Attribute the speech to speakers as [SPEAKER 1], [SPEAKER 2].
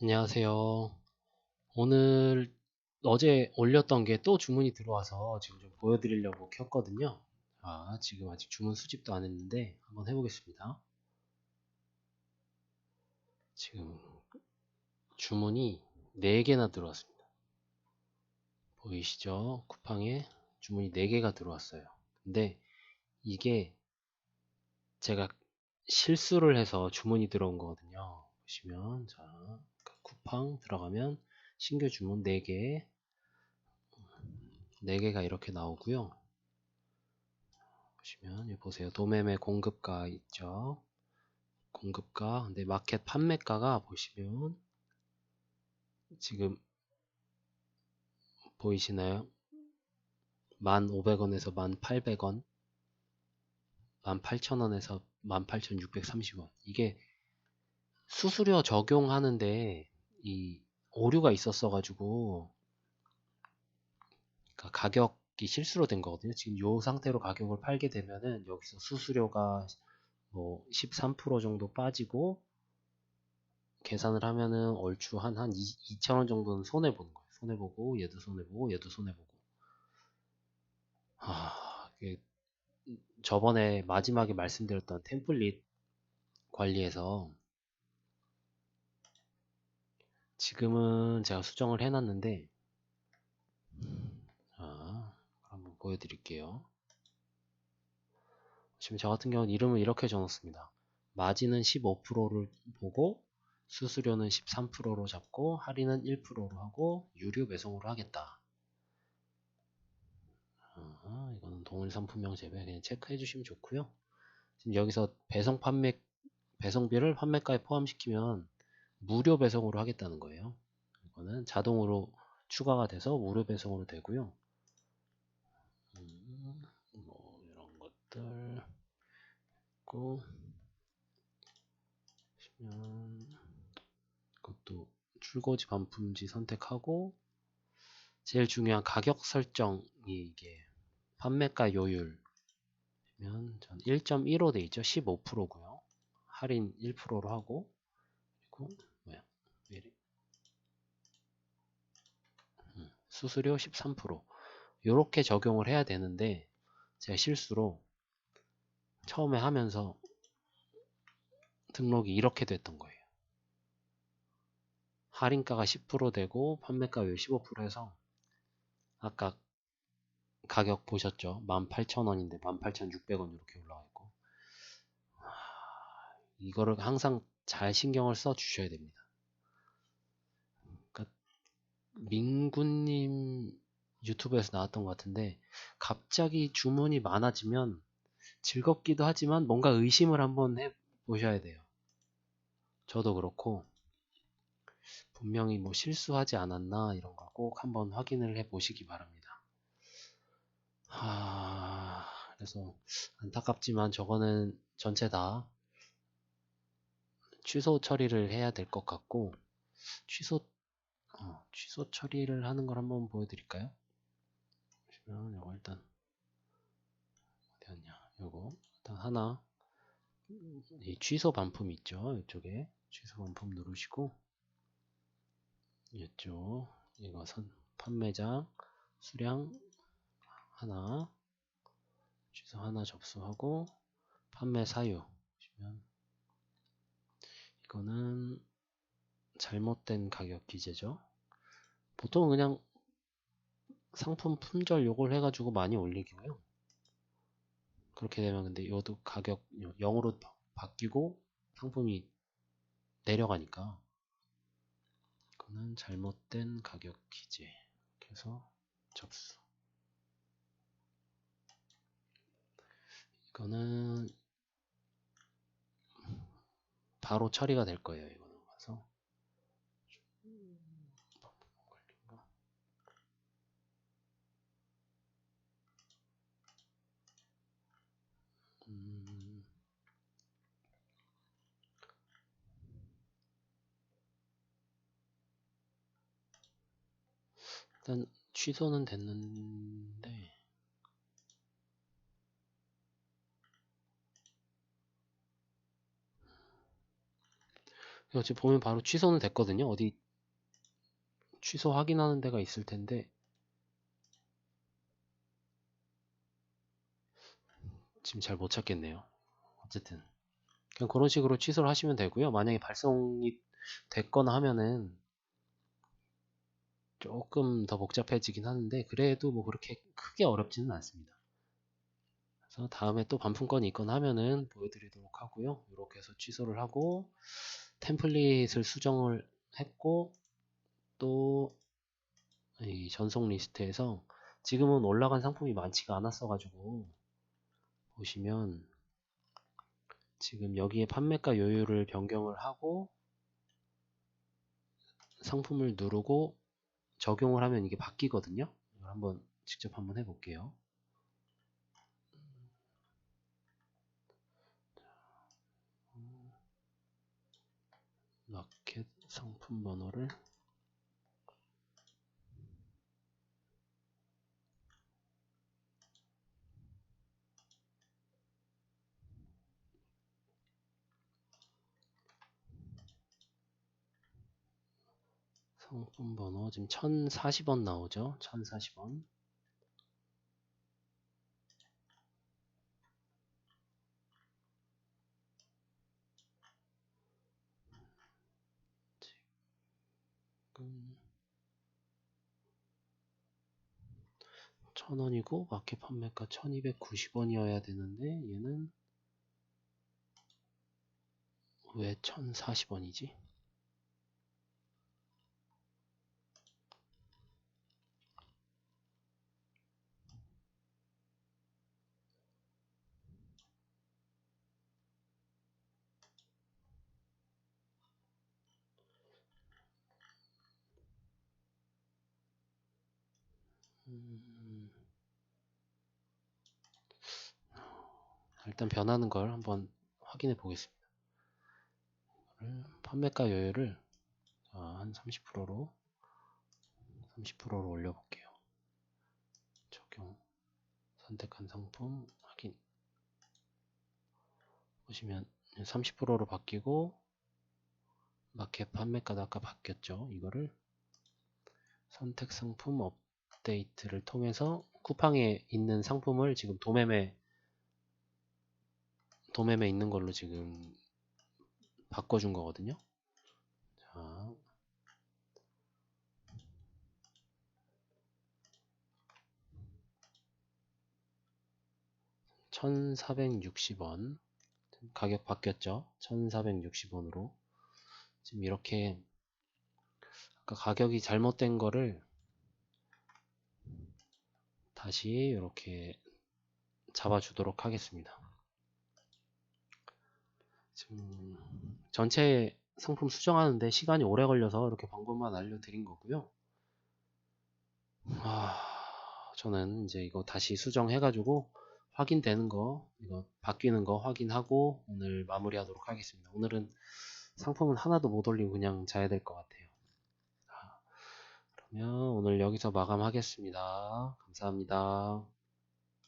[SPEAKER 1] 안녕하세요. 오늘 어제 올렸던 게 또 주문이 들어와서 지금 좀 보여드리려고 켰거든요. 아, 지금 아직 주문 수집도 안 했는데 한번 해보겠습니다. 지금 주문이 4개나 들어왔습니다. 보이시죠? 쿠팡에 주문이 4개가 들어왔어요. 근데 이게 제가 실수를 해서 주문이 들어온 거거든요. 보시면 자 쿠팡 들어가면 신규 주문 4개 4개가 이렇게 나오고요. 보시면 보세요. 도매매 공급가 있죠? 공급가. 근데 마켓 판매가가 보시면 지금 보이시나요? 1,500원에서 1,800원 18,000원에서 18,630원. 이게 수수료 적용하는데 이 오류가 있었어 가지고 그러니까 가격이 실수로 된 거거든요. 지금 이 상태로 가격을 팔게 되면은 여기서 수수료가 뭐 13% 정도 빠지고 계산을 하면은 얼추 한, 한 2,000원 정도는 손해 보는 거예요. 손해 보고, 얘도 손해 보고, 얘도 손해 보고. 아, 이게 저번에 마지막에 말씀드렸던 템플릿 관리에서 지금은 제가 수정을 해놨는데 자, 한번 보여드릴게요. 지금 저 같은 경우는 이름을 이렇게 적었습니다. 마진은 15%를 보고 수수료는 13%로 잡고 할인은 1%로 하고 유료 배송으로 하겠다. 아, 이거는 동일 상품명 재배 그냥 체크해 주시면 좋고요. 지금 여기서 배송 판매 배송비를 판매가에 포함시키면 무료 배송으로 하겠다는 거예요. 이거는 자동으로 추가가 돼서 무료 배송으로 되고요. 음, 뭐 이런 것들 있고 보시면 이것도 출고지 반품지 선택하고 제일 중요한 가격 설정이 이게 판매가 요율 전1.15 돼 있죠. 15%고요. 할인 1%로 하고 그리고 뭐야? 음, 수수료 13% 이렇게 적용을 해야 되는데 제가 실수로 처음에 하면서 등록이 이렇게 됐던 거예요. 할인가가 10% 되고 판매가 왜15% 해서 아까 가격 보셨죠? 18,000원인데 18,600원 이렇게 올라와 있고 이거를 항상 잘 신경을 써 주셔야 됩니다. 그러니까 민구님 유튜브에서 나왔던 것 같은데 갑자기 주문이 많아지면 즐겁기도 하지만 뭔가 의심을 한번 해 보셔야 돼요. 저도 그렇고 분명히 뭐 실수하지 않았나 이런 거꼭 한번 확인을 해 보시기 바랍니다. 하... 그래서 안타깝지만 저거는 전체 다 취소 처리를 해야 될 것 같고 취소 어, 취소 처리를 하는 걸 한번 보여드릴까요? 보시면 이거 일단 어디였냐? 요거 일단 하나. 이 취소 반품 있죠? 이쪽에. 취소 반품 누르시고 이쪽 이거 선 판매장 수량 하나. 취소 하나 접수하고 판매 사유. 보시면 이거는 잘못된 가격 기재죠. 보통은 그냥 상품 품절 요걸 해가지고 많이 올리고요. 그렇게 되면 근데 이것도 가격 0으로 바뀌고 상품이 내려가니까 이거는 잘못된 가격 기재 그래서 접수 이거는 바로 처리가 될 거예요. 이거는 가서 음, 일단 취소는 됐는데 이거 지금 보면 바로 취소는 됐거든요. 어디 취소 확인하는 데가 있을 텐데 지금 잘 못 찾겠네요. 어쨌든 그냥 그런 식으로 취소를 하시면 되고요. 만약에 발송이 됐거나 하면은 조금 더 복잡해지긴 하는데 그래도 뭐 그렇게 크게 어렵지는 않습니다. 그래서 다음에 또 반품건이 있거나 하면은 보여드리도록 하고요. 이렇게 해서 취소를 하고 템플릿을 수정을 했고 또이 전송 리스트에서 지금은 올라간 상품이 많지가 않았어 가지고 보시면 지금 여기에 판매가 요율을 변경을 하고 상품을 누르고 적용을 하면 이게 바뀌거든요. 한번 직접 한번 해볼게요. 마켓 상품 번호를 상품 번호 지금 1040원 나오죠? 1040원. 1000원이고 마켓 판매가 1290원이어야 되는데 얘는 왜 1040원이지? 음, 일단 변하는 걸 한번 확인해 보겠습니다. 판매가 요율을 자, 한 30%로 30%로 올려볼게요. 적용 선택한 상품 확인 보시면 30%로 바뀌고 마켓 판매가도 아까 바뀌었죠. 이거를 선택 상품 업 데이트를 통해서 쿠팡에 있는 상품을 지금 도매매 도매매 있는 걸로 지금 바꿔준 거거든요. 자, (1460원) 가격 바뀌었죠? (1460원으로) 지금 이렇게 아까 가격이 잘못된 거를 다시 이렇게 잡아주도록 하겠습니다. 지금 전체 상품 수정하는데 시간이 오래 걸려서 이렇게 방법만 알려드린 거고요. 아, 저는 이제 이거 다시 수정해가지고 확인되는 거, 이거 바뀌는 거 확인하고 오늘 마무리하도록 하겠습니다. 오늘은 상품은 하나도 못 올리고 그냥 자야 될 것 같아요. 자, 그러면 오늘 여기서 마감하겠습니다. 감사합니다.